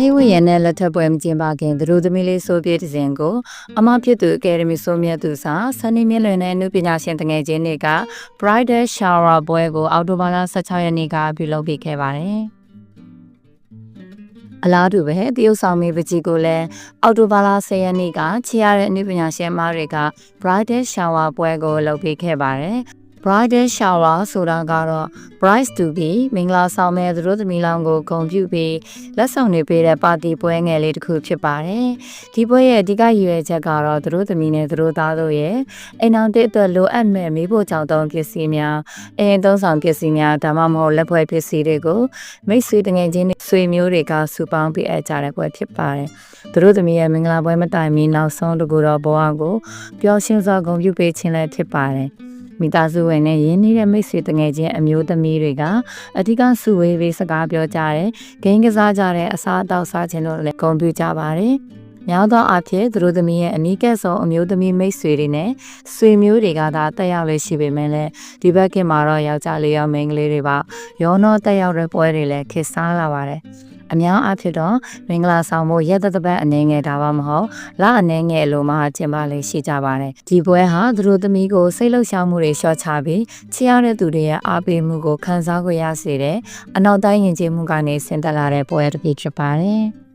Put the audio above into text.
ဟိဝရနဲ့လက်ထပ်ပွဲမကျင်းပခင်သူတို့သမီးလေးဆိုပြတဲ့စဉ်ကိုအမဖြစ်သူအကယ်ဒမီဆိုမြတ်သူစာဆန်နီမြင့်လွင်နဲ့အနုပညာရှင်တငယ်ချင်းတွေက Bridal Shower ပွဲကိုအောက်တိုဘာလ16ရက်နေ့ကပြုလုပ်ပေးခဲ့ပါတယ်အလားတူပဲတရုတ်ဆောင်မင်းပကြီးကိုလည်းအော်တိုဘာလ10ရက်နေ့ကချီရတဲ့အနုပညာရှင်မတွေက Bridal Shower ပွဲကိုလုပ်ပေးခဲ့ပါတယ် Bridal Shower ဆိုတာကတော့ Bride to be မင်္ဂလာဆောင်မဲ့သူတို့သမီးလောင်ကိုဂုဏ်ပြုပြီးလက်ဆောင်တွေပေးတဲ့ပါတီပွဲငယ်လေးတစ်ခုဖြစ်ပါတယ်။ဒီပွဲရဲ့အဓိကရည်ရွယ်ချက်ကတော့သူတို့သမီးနဲ့သူတို့သားတို့ရဲ့အိမ်အောင်တဲ့အတွက်လိုအပ်မဲ့မိဖို့ကြောင့်သုံးပစ္စည်းများအိမ်သုံးဆောင်ပစ္စည်းများဒါမှမဟုတ်လက်ဖွဲ့ပစ္စည်းတွေကိုမိတ်ဆွေတငယ်ချင်းတွေဆွေမျိုးတွေကစုပေါင်းပေးအပ်ကြတဲ့ပွဲဖြစ်ပါတယ်။သူတို့သမီးရဲ့မင်္ဂလာပွဲမတိုင်မီနောက်ဆုံးတကူတော့ဘဝကိုပျော်ရွှင်စွာဂုဏ်ပြုပေးခြင်းလည်းဖြစ်ပါတယ်။ မိသားစုဝင်နဲ့ရင်းနှီးတဲ့မိတ်ဆွေတငယ်ချင်းအမျိုးသမီးတွေကအဓိကစုဝေးပြီးစကားပြောကြတယ်။ဂိမ်းကစားကြတဲ့အစားအသောက်စားခြင်းတို့လည်းဂုဏ်ပြုကြပါတယ်။ များသောအားဖြင့်သူတို့သမီးရဲ့အနီးကပ်ဆုံးအမျိုးသမီးမိတ်ဆွေတွေနဲ့ဆွေမျိုးတွေကသာတက်ရောက်လေရှိပေမဲ့လည်းဒီဘက်ကမှာတော့ယောက်ျားလေးရောမိန်းကလေးတွေပါရောနောတက်ရောက်တဲ့ပွဲတွေလည်းခေတ်စားလာပါတယ်။အများအားဖြင့်တော့မင်္ဂလာဆောင်ဖို့ရက်သက်သက်ပတ်အနေငယ်ဒါမှမဟုတ်လအနေငယ်လိုမှကျင်းပလေးရှိကြပါတယ်ဒီပွဲဟာသူတို့သမီးကိုစိတ်လှုပ်ရှားမှုတွေလျှော့ချပြီးချစ်ရတဲ့သူတွေရဲ့အားပေးမှုကိုခံစား권ရစေတဲ့အနောက်တိုင်းယဉ်ကျေးမှုကနေဆင်းသက်လာတဲ့ပွဲတစ်ခုဖြစ်ပါတယ်